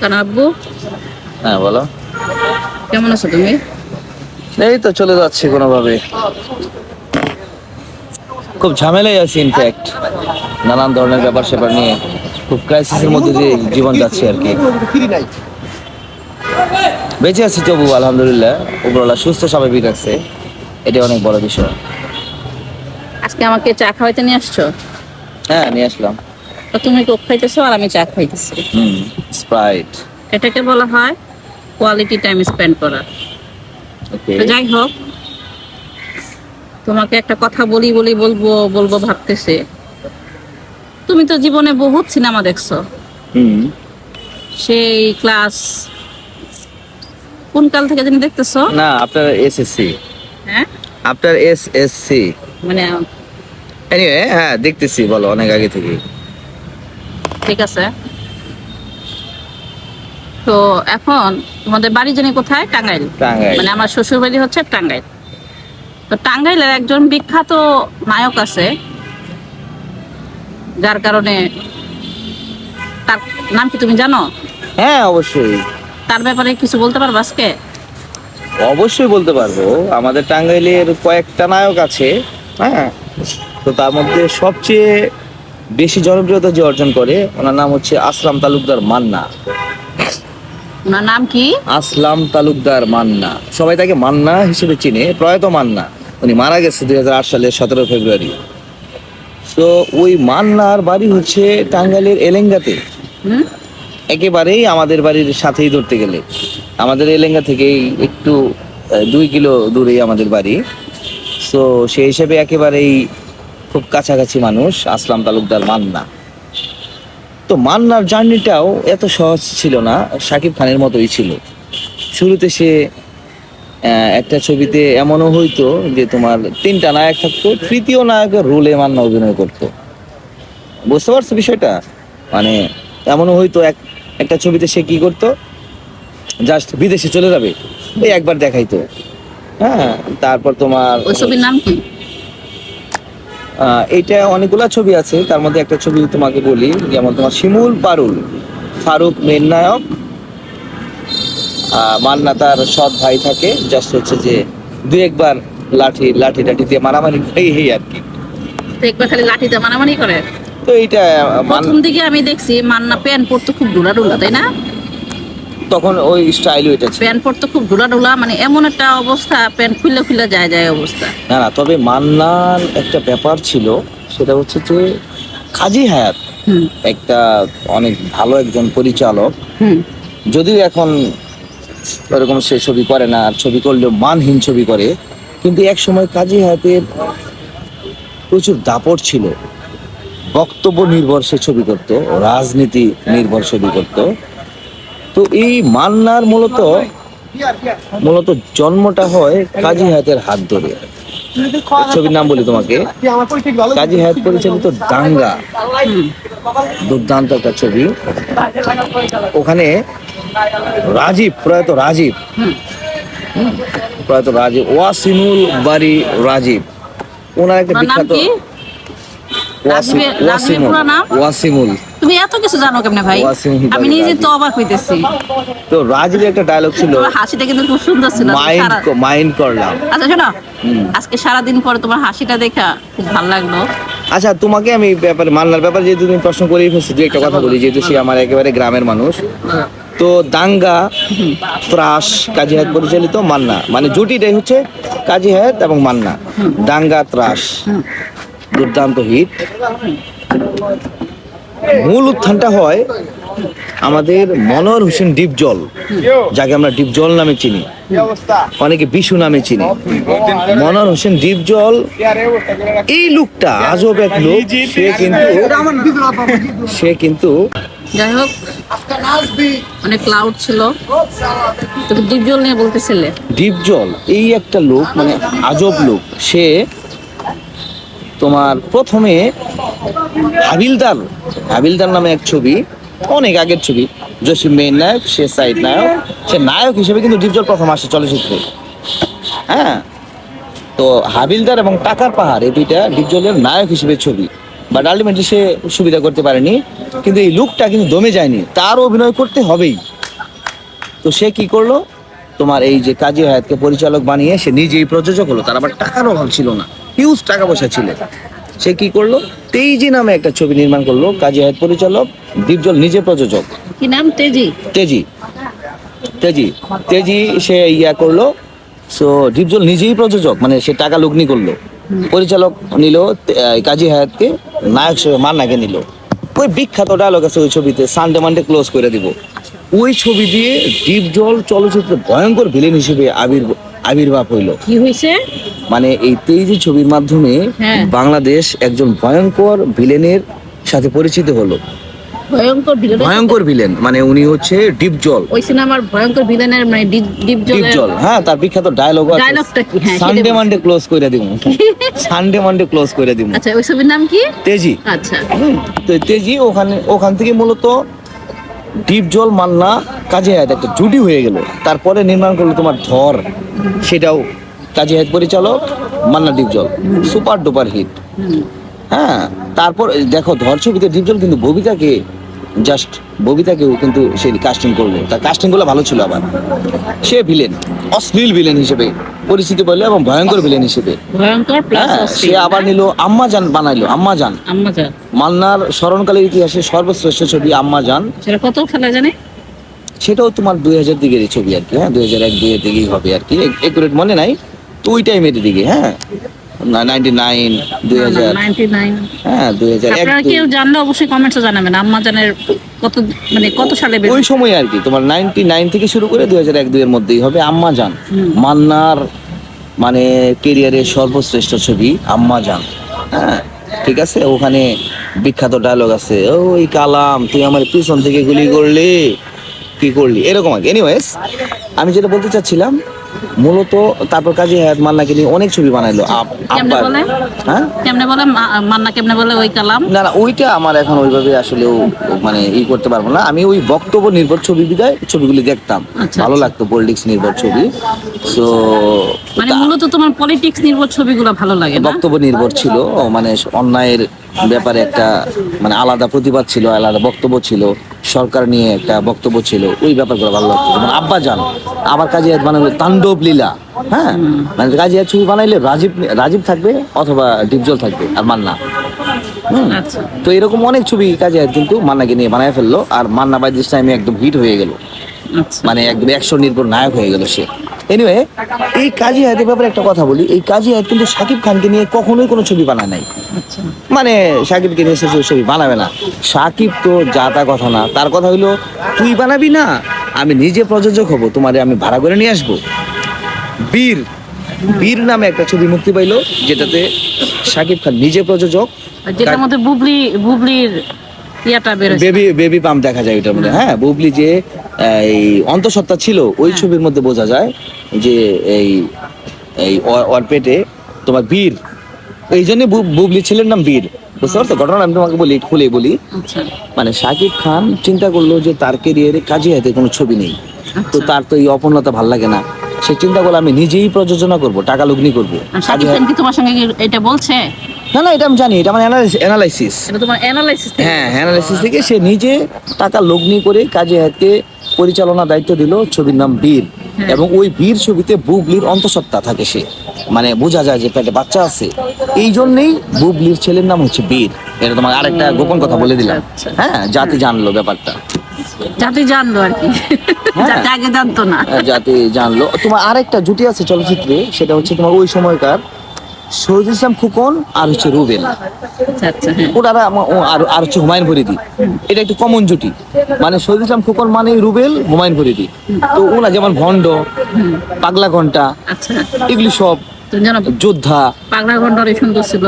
তার আব্বু? হ্যাঁ বলো। কেমন আছো তুমি? এই তো চলে যাচ্ছে কোনোভাবে। খুব ঝামেলায় আছি ইনফ্যাক্ট নানান ধরনের ব্যাপার স্যাপার নিয়ে। খুব ক্রাইসিসের মধ্যে দিয়ে জীবন যাচ্ছে আর কি। বেঁচে আছি তবু আলহামদুলিল্লাহ। উপরওয়ালা সুস্থ স্বাভাবিক আছে। এটা অনেক বড় বিষয়। আজকে আমাকে চা খাওয়াইতে নিয়ে আসছো? হ্যাঁ নিয়ে আসলাম। তুমি কোক খাইতেছো আর আমি চা খাইতেছি। স্প্রাইট এটাকে বলা হয় কোয়ালিটি টাইম স্পেন্ড করা। যাই হোক তোমাকে একটা কথা বলি বলি বলব বলব ভাবতেছে। তুমি তো জীবনে বহুত সিনেমা দেখছ। সেই ক্লাস কোন কাল থেকে জানি দেখতেছো? না আপনার এসএসসি হ্যাঁ? আপনার এসএসসি মানে এনিওয়ে হ্যাঁ দেখতেছি বলো অনেক আগে থেকে ঠিক আছে। তো এখন তোমাদের বাড়ি জানি কোথায়? টাঙ্গাইল। মানে আমার শ্বশুর বাড়ি হচ্ছে টাঙ্গাইল। তো টাঙ্গাইলের একজন বিখ্যাত নায়ক আছে যার কারণে তার নাম কি তুমি জানো? হ্যাঁ অবশ্যই। তার ব্যাপারে কিছু বলতে পারব আজকে? অবশ্যই বলতে পারব। আমাদের টাঙ্গাইলের কয়েকটা নায়ক আছে হ্যাঁ? তো তার মধ্যে সবচেয়ে বেশি জনপ্রিয়তা যে অর্জন করে ওনার নাম হচ্ছে আসলাম তালুকদার মান্না। ওনার নাম কি? আসলাম তালুকদার মান্না। সবাই তাকে মান্না হিসেবে চিনে প্রয়াত মান্না। উনি মারা গেছে দুই হাজার আট সালের সতেরো ফেব্রুয়ারি। তো ওই মান্নার বাড়ি হচ্ছে টাঙ্গাইলের এলেঙ্গাতে। একেবারেই আমাদের বাড়ির সাথেই ধরতে গেলে। আমাদের এলেঙ্গা থেকেই একটু দুই কিলো দূরেই আমাদের বাড়ি। সো সেই হিসেবে একেবারেই খুব কাছাকাছি মানুষ, আসলাম তালুকদার মান্না। তো মান্নার জার্নিটাও এত সহজ ছিল না শাকিব খানের মতোই ছিল। শুরুতে সে একটা ছবিতে এমনও হইতো যে তোমার তিনটা নায়ক থাকতো, তৃতীয় নায়কের রোলে মান্না অভিনয় করতো। বুঝতে পারছ বিষয়টা? মানে এমনও হইতো এক, একটা ছবিতে সে কি করতো? জাস্ট বিদেশে চলে যাবে একবার দেখাইতো। হ্যাঁ তারপর তোমার ওই ছবির নাম কি? এইটা অনেকগুলা ছবি আছে। তার মধ্যে একটা ছবি তোমাকে বলি যেমন তোমার শিমুল পারুল ফারুক মেন নায়ক মান্না তার সৎ ভাই থাকে জাস্ট হচ্ছে যে দু একবার লাঠি লাঠি লাঠি দিয়ে মারামারি করে এই আর কি। একবার খালি মানামানি করে? তো এইটা প্রথম দিকে আমি দেখছি মান্না প্যান্ট পরতো খুব ডোলা ডোলা তাই না? তখন ওই স্টাইল ওইটা ছিল। প্যান্ট পরতো খুব ডোলা ডোলা মানে এমন একটা অবস্থা প্যান্ট খুললে খুলে যায় যায় অবস্থা। না না তবে মান্নার একটা ব্যাপার ছিল সেটা হচ্ছে যে কাজী হায়াত একটা অনেক ভালো একজন পরিচালক। যদিও এখন ওরকম সে ছবি করে না আর ছবি করলেও মানহীন ছবি করে কিন্তু এক সময় কাজী হায়াতের প্রচুর দাপট ছিল। বক্তব্য নির্ভর সে ছবি করত রাজনীতি নির্ভর ছবি করত। তো এই মান্নার মূলত মূলত জন্মটা হয় কাজী হায়াতের হাত ধরে। ছবির নাম বলি তোমাকে। কাজী হায়াত পরিচালিত দাঙ্গা। দুর্দান্ত একটা ছবি। ওখানে রাজীব প্রয়াত রাজীব। প্রয়াত রাজীব। ওয়াসিমুল বাড়ি রাজীব। ওনার একটা বিখ্যাত ওয়াসিমুল তুমি এত কিছু জানো কেমনে ভাই? আমি নিজে তো অবাক হইতেছি তো একটা ডায়লগ ছিল হাসিটা কিন্তু খুব সুন্দর ছিল মাইন্ড মাইন্ড করলাম। আচ্ছা শোনো। আজকে পরে তোমার হাসিটা দেখা খুব ভালো লাগল। আচ্ছা তোমাকে আমি ব্যাপারে মান্নার ব্যাপারে যেহেতু তুমি প্রশ্ন করেই ফেলছি দু একটা কথা বলি। যেহেতু সে আমার একেবারে গ্রামের মানুষ। তো দাঙ্গা ত্রাস কাজী হায়াত পরিচালিত মান্না। মানে জুটিটাই হচ্ছে কাজী হায়াত এবং মান্না। দাঙ্গা ত্রাস। দুর্দান্ত হিট। মূল উত্থানটা হয় আমাদের মনোহর হোসেন ডিপজল যাকে আমরা ডিপজল নামে চিনি। অনেকে বিশু নামে চিনি। মনোহর হোসেন ডিপজল এই লুকটা আজব এক লোক। সে কিন্তু সে কিন্তু যাই হোক অনেক ক্লাউড ছিল। ডিপজল নিয়ে বলতেছিলে। ডিপজল এই একটা লোক মানে আজব লোক। সে তোমার প্রথমে হাবিলদার হাবিলদার নামে এক ছবি, অনেক আগের ছবি। জসিম মেইন নায়ক, সে সাইড নায়ক, সে নায়ক হিসেবে কিন্তু ডিপজল প্রথম আসে চলচ্চিত্রে। হ্যাঁ? তো হাবিলদার এবং টাকার পাহাড়, এই দুইটা ডিপজলের নায়ক হিসেবে ছবি। বাট আলটিমেটলি সে সুবিধা করতে পারেনি, কিন্তু এই লুকটা কিন্তু দমে যায়নি। তার অভিনয় করতে হবেই। তো সে কি করল? তোমার এই যে কাজী হায়াতকে পরিচালক বানিয়ে সে নিজেই প্রযোজক হলো, তার আবার টাকার অভাব ছিল না। হিউজ টাকা পয়সা ছিল। সে কি করল? তেইজি নামে একটা ছবি নির্মাণ করল কাজী হায়াত পরিচালক দীপজল নিজে প্রযোজক। কি নাম? তেজি? তেজি। তেজি। তেজি সে ইয়া করল সো ডিপজল নিজেই প্রযোজক মানে সে টাকা লগ্নি করল। পরিচালক নিল কাজী হায়াতকে নায়ক হিসেবে মান্নাকে নিল। ওই বিখ্যাত ডায়লগ আছে ওই ছবিতে সানডে মানডে ক্লোজ করে দিব। ওই ছবি দিয়ে ডিপ জল চলচ্চিত্রে ভয়ঙ্কর ভিলেন হিসেবে আবির আবির্ভাব হইল। কি হয়েছে মানে এই তেইজি ছবির মাধ্যমে হ্যাঁ। বাংলাদেশ একজন ভয়ঙ্কর ভিলেনের সাথে পরিচিত হলো। ভয়ঙ্কর ভিলেন ভয়ঙ্কর ভিলেন মানে উনি হচ্ছে ডিপজল ওই সিনেমার ভয়ঙ্কর ভিলেনের মানে ডিপ ডিপ ডিপ জল হ্যাঁ তার বিখ্যাত ডায়লগ আছে। Dialogue-টা কি? হ্যাঁ, সানডে মানডে ক্লোজ করে দিব। সানডে মানডে ক্লোজ করে দিব। আচ্ছা ওই ছবির নাম কি? তেজি। আচ্ছা। তো তেজি ওখানে ওখান থেকে মূলত ডিপ জল মান্না কাজে হায়াত একটা জুটি হয়ে গেল। তারপরে নির্মাণ করল তোমার ধর। সেটাও কাজে হায়াত পরিচালক, Manna Dipjol. Super duper hit. হ্যাঁ তারপর দেখো ধর ছবিতে ডিপ জল, কিন্তু ববিতাকে জাস্ট ববিতাকেও কিন্তু সে কাস্টিং করল। তার কাস্টিংগুলো ভালো ছিল আবার। সে ভিলেন অশ্লীল ভিলেন হিসেবে পরিচিতি বলল এবং ভয়ঙ্কর ভিলেন হিসেবে। ভয়ঙ্কর প্লাস হ্যাঁ সে আবার নিল আম্মা জান বানাইলো আম্মা জান। মান্নার স্মরণকালের ইতিহাসে সর্বশ্রেষ্ঠ ছবি আম্মা জান। সেটা কত সালে জানে? সেটাও তোমার দুই হাজার দিকের ছবি আর কি হ্যাঁ দুই হাজার এক দুইয়ের দিকেই হবে আর কি। একুরেট মনে নাই তো ওই টাইমের দিকে হ্যাঁ। হ্যাঁ দুই হাজার। এক আপনারা দুই- কেউ জানলে অবশ্যই কমেন্টসে জানাবেন। আম্মা জানের কত মানে কত সালে ওই সময় আর কি তোমার নাইনটি নাইন থেকে শুরু করে দুই হাজার এক দুইয়ের মধ্যেই হবে আম্মা জান। মান্নার মানে কেরিয়ারের সর্বশ্রেষ্ঠ ছবি আম্মা জান। হ্যাঁ ঠিক আছে? ওখানে বিখ্যাত ডায়লগ আছে। ওই কালাম তুই আমার পিছন থেকে গুলি করলি। কি করলি? এরকম আর এনিওয়েজ আমি যেটা বলতে চাচ্ছিলাম মূলত তারপর কাজী হায়াত মান্নাকে নিয়ে অনেক ছবি বানাইলো। আব্বার। হ্যাঁ? কেমনে বলে? মান্না কেমনে বলে ওই কালাম? না না ওইটা আমার এখন ওইভাবে আসলেও মানে ই করতে পারব না। আমি ওই বক্তব্য নির্ভর ছবি বিদায় ছবিগুলি দেখতাম। আচ্ছা, ভালো লাগতো পলিটিক্স নির্ভর ছবি। সো মানে মূলত তোমার পলিটিক্স নির্ভর ছবিগুলো ভালো লাগে বক্তব্য নির্ভর ছিল। মানে অন্যায়ের ব্যাপারে একটা মানে আলাদা প্রতিবাদ ছিল আলাদা বক্তব্য ছিল সরকার নিয়ে একটা বক্তব্য ছিল ওই ব্যাপারগুলো ভালো লাগতো। যেমন আব্বা যান আবার কাজী বানালো তাণ্ডব লীলা হ্যাঁ? মানে কাজী ছবি বানাইলে রাজীব রাজীব থাকবে অথবা ডিপজল থাকবে আর মান্না। হুম? আচ্ছা। তো এরকম অনেক ছবি কাজে কিন্তু মান্নাকে নিয়ে বানায় ফেলল আর মান্না বাই দিস টাইমে একদম হিট হয়ে গেল। আচ্ছা। মানে একদম একশো নির্ভর নায়ক হয়ে গেল সে। এনিওয়ে এই কাজী হায়াতের ব্যাপারে একটা কথা বলি এই কাজী হায়াত কিন্তু শাকিব খানকে নিয়ে কখনোই কোনো ছবি বানায় নাই। মানে সাকিবকে নিয়ে সে ছবি বানাবে না। সাকিব তো যা তা কথা না তার কথা হইল তুই বানাবি না আমি নিজে প্রযোজক হব তোমারে আমি ভাড়া করে নিয়ে আসব। বীর বীর নামে একটা ছবি মুক্তি পাইলো যেটাতে সাকিব খান নিজে প্রযোজক। যেটার মধ্যে বুবলি বুবলির বেবি বেবি পাম্প দেখা যায় ওইটার মধ্যে। হ্যাঁ বুবলি যে এই অন্তঃসত্ত্বা ছিল ওই ছবির মধ্যে বোঝা যায় যে এই এই ওর পেটে তোমার বীর এই জন্য বুবলি ছেলের নাম বীর। বুঝতে পারছ? ঘটনা আমি তোমাকে বলি খুলে বলি। আচ্ছা। মানে শাকিব খান চিন্তা করল যে তার কেরিয়ারে কাজে হাতে কোনো ছবি নেই। তো তার তো এই অপূর্ণতা ভালো লাগে না। সে চিন্তা করল আমি নিজেই প্রযোজনা করব টাকা লগ্নি করব। শাকিব খান কি তোমার সঙ্গে এটা বলছে? না না এটা আমি জানি এটা আমার অ্যানালাইসিস এটা তোমার অ্যানালাইসিস হ্যাঁ অ্যানালাইসিস থেকে সে নিজে টাকা লগ্নি করে কাজে হাতে পরিচালনা দায়িত্ব দিল ছবির নাম বীর। এবং ওই বীর ছবিতে বুবলির অন্তঃসত্ত্বা থাকে সে। মানে বোঝা যায় যে পেটে বাচ্চা আছে। এই জন্যেই বুবলির ছেলের নাম হচ্ছে বীর। এটা তোমার আরেকটা গোপন কথা বলে দিলাম। আচ্ছা। হ্যাঁ জাতি জানলো ব্যাপারটা। জাতি জানলো আর কি। জাতি আগে জানতো না। জাতি জানলো। তোমার আরেকটা জুটি আছে চলচ্চিত্রে সেটা হচ্ছে তোমার ওই সময়কার শহীদ ইসলাম খুকন আর হচ্ছে রুবেল। আচ্ছা আচ্ছা হ্যাঁ। ওনারা আর আর হচ্ছে হুমায়ুন ফরিদি। এটা একটু কমন জুটি। মানে শহীদ ইসলাম খোকন মানে রুবেল হুমায়ুন ফরিদি। তো ওনা যেমন ভণ্ড পাগলা ঘণ্টা আচ্ছা। এগুলি সব তুমি জানো যোদ্ধা। পাগলা ঘন্টরে সুন্দর ছিল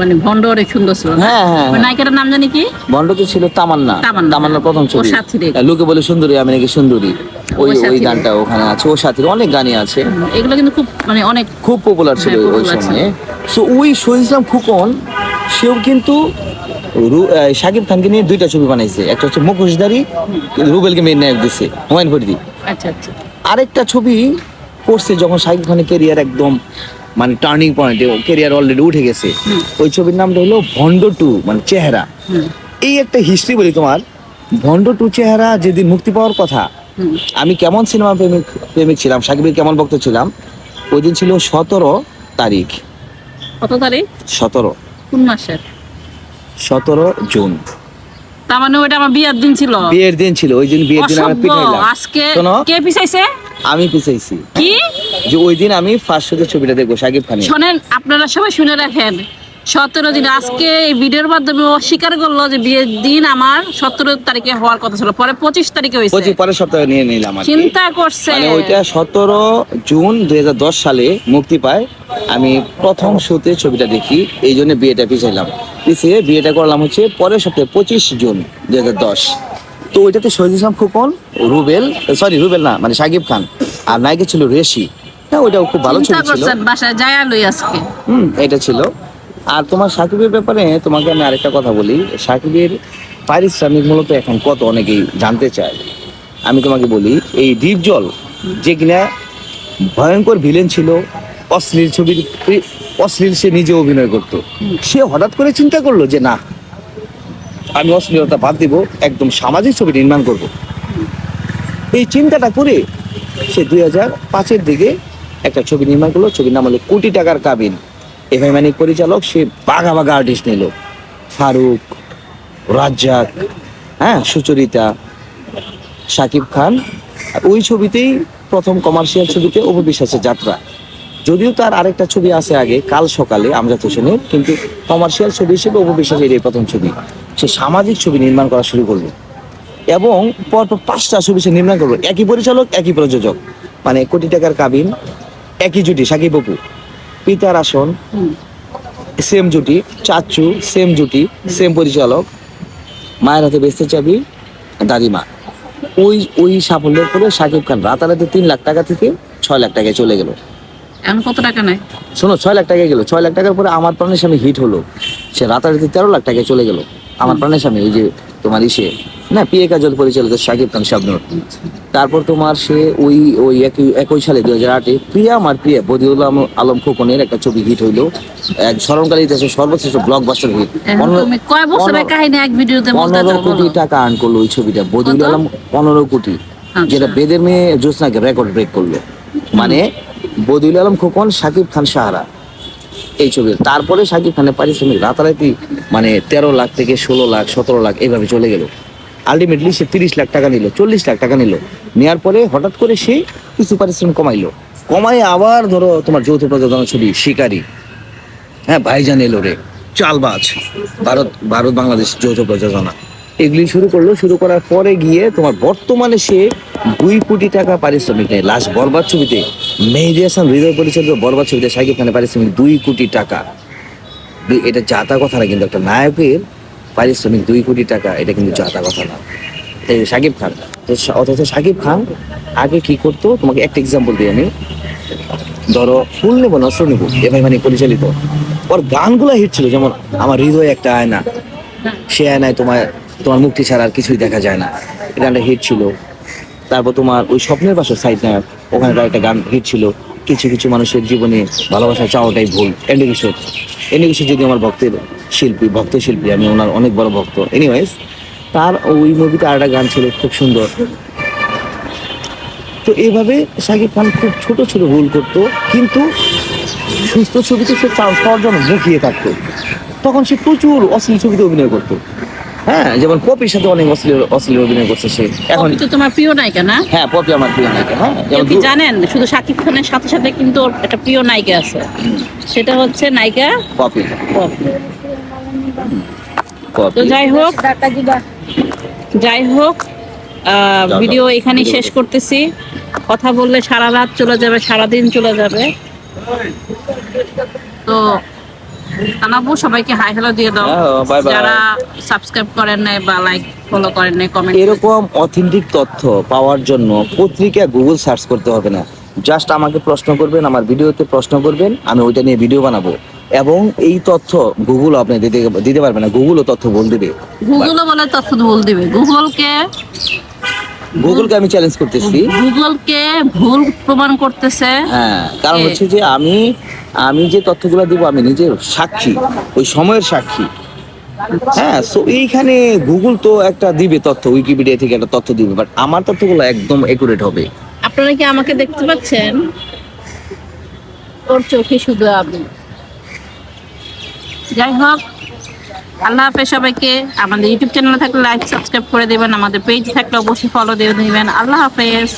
মানে ভন্ডরে সুন্দর ছিল। হ্যাঁ হ্যাঁ হ্যাঁ। নায়িকাটার নাম জানি কি? ভণ্ড তো ছিল তামান্না। তামান্না, তামান্নার প্রথম হ্যাঁ। ছবি। সাথী রে। লোকে বলে সুন্দরী আমি নাকি সুন্দরী। ওই ওই গানটা ওখানে আছে ও সাথীর অনেক গানই আছে। এগুলো কিন্তু খুব মানে অনেক খুব পপুলার ছিল হ্যাঁ, ওই। সময়ে। সো ওই শহীদ ইসলাম খুকন সেও কিন্তু শাকিব খানকে নিয়ে দুইটা ছবি বানাইছে। একটা হচ্ছে মুখোশধারী রুবেলকে মেন নায়ক দিছে। হুমায়ুন ফরিদি। আচ্ছা আচ্ছা। আরেকটা ছবি করছে যখন শাকিব খানের কেরিয়ার একদম মানে টার্নিং পয়েন্টে কেরিয়ার অলরেডি উঠে গেছে। ওই ছবির নামটা হলো ভন্ড টু মানে চেহারা। এই একটা হিস্ট্রি বলি তোমার ভন্ড টু চেহারা যেদিন মুক্তি পাওয়ার কথা আমি কেমন সিনেমা প্রেমিক প্রেমিক ছিলাম সাকিবের কেমন ভক্ত ছিলাম ওই দিন ছিল সতেরো তারিখ। কত তারিখ? সতেরো। কোন মাসের? সতেরো জুন। তার মানে ওইটা আমার বিয়ের দিন ছিল। বিয়ের দিন ছিল ওই দিন বিয়ের দিন আমি অসভ্য। পিঠাইলাম আজকে কে পিছাইছে? আমি পিছাইছি। কি? যে ওই দিন আমি ফার্স্ট শোতে ছবিটা দেখব সাকিব খান শোনেন আপনারা সবাই শুনে রাখেন সতেরো দিন আজকে এই ভিডিওর মাধ্যমে অস্বীকার করল যে বিয়ের দিন আমার সতেরো তারিখে হওয়ার কথা ছিল পরে পঁচিশ তারিখে হয়েছে। পরের সপ্তাহে নিয়ে নিলাম চিন্তা করছে মানে ওইটা সতেরো জুন দুই হাজার দশ সালে মুক্তি পায়। আমি প্রথম শোতে ছবিটা দেখি এই জন্য বিয়েটা পিছাইলাম। পিছিয়ে বিয়েটা করলাম হচ্ছে পরের সপ্তাহে পঁচিশ জুন দুই হাজার দশ। তো ওইটাতে শহীদ ইসলাম ফুকন রুবেল সরি রুবেল না মানে সাকিব খান আর নায়িকা ছিল রেশি। হ্যাঁ ওইটাও খুব ভালো ছবি ছিল। বাসায় যায় লই আজকে। হুম এটা ছিল। আর তোমার সাকিবের ব্যাপারে তোমাকে আমি আরেকটা কথা বলি। সাকিবের পারিশ্রমিক মূলত এখন কত অনেকেই জানতে চায়। আমি তোমাকে বলি এই দ্বীপ জল যে কিনা ভয়ঙ্কর ভিলেন ছিল অশ্লীল ছবির অশ্লীল সে নিজে অভিনয় করতো। সে হঠাৎ করে চিন্তা করল যে না আমি অশ্লীলতা বাদ দিব একদম সামাজিক ছবি নির্মাণ করব। এই চিন্তাটা করে সে দুই হাজার পাঁচের দিকে একটা ছবি নির্মাণ করল, ছবির নাম হলো কোটি টাকার কাবিন। এভাবে মানিক পরিচালক, সে বাঘা বাঘা আর্টিস্ট নিল। ফারুক, রাজ্জাক হ্যাঁ সুচরিতা, শাকিব খান। ওই ছবিতেই প্রথম কমার্শিয়াল ছবিতে অপবিশ্বাসের যাত্রা। যদিও তার আরেকটা ছবি আছে আগে, কাল সকালে, আমজাদ হোসেনের, কিন্তু কমার্শিয়াল ছবি হিসেবে অপবিশ্বাসের এই প্রথম ছবি। সে সামাজিক ছবি নির্মাণ করা শুরু করল। এবং পরপর পাঁচটা ছবি সে নির্মাণ করল। একই পরিচালক, একই প্রযোজক। মানে কোটি টাকার কাবিন একই জুটি সাকিব অপু পিতার আসন সেম জুটি চাচু সেম জুটি সেম পরিচালক মায়ের হাতে বেচতে চাবি দাদিমা। ওই ওই সাফল্যের পরে সাকিব খান রাতারাতি তিন লাখ টাকা থেকে ছয় লাখ টাকায় চলে গেল। এখন কত টাকা নেয়? শোনো ছয় লাখ টাকায় গেল। ছয় লাখ টাকার পরে আমার প্রাণের স্বামী হিট হলো। সে রাতারাতি তেরো লাখ টাকায় চলে গেল। আমার প্রাণের স্বামী ওই যে তোমার ইসে না পিএ কাজল পরিচালিত সাকিব খান শাবনুর। তারপর তোমার সে ওই ওই একই একই সালে দুই হাজার আটে প্রিয়া আমার প্রিয়া বদিউল আলম- খোকনের একটা ছবি হিট হইল। এক স্মরণকালী ইতিহাসে সর্বশ্রেষ্ঠ ব্লকবাস্টার হিট পনেরো কোটি টাকা আর্ন করল ওই ছবিটা। বদিউল আলম পনেরো কোটি। আচ্ছা। যেটা বেদের মেয়ে জ্যোৎস্নাকে রেকর্ড ব্রেক করল। মানে বদিউল আলম খোকন সাকিব খান সাহারা। এই ছবি। তারপরে সাকিব খানের পারিশ্রমিক রাতারাতি মানে তেরো লাখ থেকে ষোলো লাখ, সতেরো লাখ এইভাবে চলে গেল। আলটিমেটলি সে তিরিশ লাখ টাকা নিল, চল্লিশ লাখ টাকা নিল। নেওয়ার পরে হঠাৎ করে সে কিছু পারিশ্রমিক কমাইলো। কমাই আবার ধরো তোমার যৌথ প্রযোজনা ছবি, শিকারি। হ্যাঁ ভাইজান এলো রে। চালবাজ ভারত ভারত বাংলাদেশ যৌথ প্রযোজনা। এগুলি শুরু করল। শুরু করার পরে গিয়ে তোমার বর্তমানে সে দুই কোটি টাকা পারিশ্রমিক নেয়। লাস্ট বরবাদ ছবিতে মেহেদি হাসান, হৃদয় পরিচালিত বরবাদ ছবিতে সাকিব খানের পারিশ্রমিক দুই কোটি টাকা। এটা জাতা কথা না, কিন্তু একটা নায়কের পারিশ্রমিক দুই কোটি টাকা, এটা কিন্তু জাতা কথা না। সাকিব খান অথচ সাকিব খান আগে কি করতো? তোমাকে একটা এক্সাম্পল দিই আমি। ধরো, ফুল নেব নষ্ট নেব? এভাবে মানে পরিচালিত। ওর গানগুলো হিট ছিল, যেমন আমার হৃদয় একটা আয়না। সে আয়নায় তোমার তোমার মুক্তি ছাড়া আর কিছুই দেখা যায় না। গানটা হিট ছিল। তারপর তোমার ওই স্বপ্নের বাসা সাইড নায়ক ওখানে তার একটা গান হিট ছিল, কিছু কিছু মানুষের জীবনে ভালোবাসা চাওয়াটাই ভুল। এন্ডি কিশোর এন্ডি কিশোর যদি আমার ভক্তের শিল্পী, ভক্ত শিল্পী, আমি ওনার অনেক বড় ভক্ত। এনিওয়েজ তার ওই মুভিতে আর একটা গান ছিল, খুব সুন্দর। তো এইভাবে শাকিব খান খুব ছোট ছোট ভুল করতো, কিন্তু সুস্থ ছবিতে সে চান্স পাওয়ার জন্য মুখিয়ে থাকতো। তখন সে প্রচুর অশ্লীল ছবিতে অভিনয় করতো। হ্যাঁ যেমন পপির সাথে অনেক অশ্লীল অশ্লীল অভিনয় করছে সে। এখন তো তোমার প্রিয় নায়িকা না? হ্যাঁ পপি আমার প্রিয় নায়িকা হ্যাঁ কি জানেন? শুধু শাকিব খানের সাথে সাথে কিন্তু একটা প্রিয় নায়িকা আছে। সেটা হচ্ছে নায়িকা পপি। পপি। তো যাই হোক যাই হোক আহ, ভিডিও এখানেই শেষ করতেছি। কথা বললে সারা রাত চলে যাবে সারা দিন চলে যাবে। তো আনাবু সবাইকে হাই হ্যালো দিয়ে দাও। হ্যাঁ, bye. যারা সাবস্ক্রাইব করেন নাই বা লাইক ফলো করেন নাই কমেন্ট এরকম অথেন্টিক তথ্য পাওয়ার জন্য পত্রিকা গুগল সার্চ করতে হবে না। জাস্ট আমাকে প্রশ্ন করবেন আমার ভিডিওতে প্রশ্ন করবেন আমি ওইটা নিয়ে ভিডিও বানাবো। এবং এই তথ্য গুগল আপনি দিতে দিতে পারবে না। গুগলও তথ্য বল দিবে। গুগলও বলে তথ্য বল দিবে। গুগলকে গুগলকে আমি চ্যালেঞ্জ করতেছি। গুগলকে ভুল প্রমাণ করতেছে। হ্যাঁ কারণ হচ্ছে যে আমি আমি যে তথ্যগুলো দিব আমি নিজে সাক্ষী ওই সময়ের সাক্ষী। হ্যাঁ সো এইখানে গুগল তো একটা দিবে তথ্য উইকিপিডিয়া থেকে একটা তথ্য দিবে বাট আমার তথ্যগুলো একদম একুরেট হবে। আপনারা কি আমাকে দেখতে পাচ্ছেন? ওর চোখে শুধু আমি যাই হোক আল্লাহ হাফেজ সবাইকে। আমাদের ইউটিউব চ্যানেল থাকলে লাইক সাবস্ক্রাইব করে দেবেন, আমাদের পেজ থাকলে অবশ্যই ফলো দিয়ে দেবেন। আল্লাহ হাফেজ।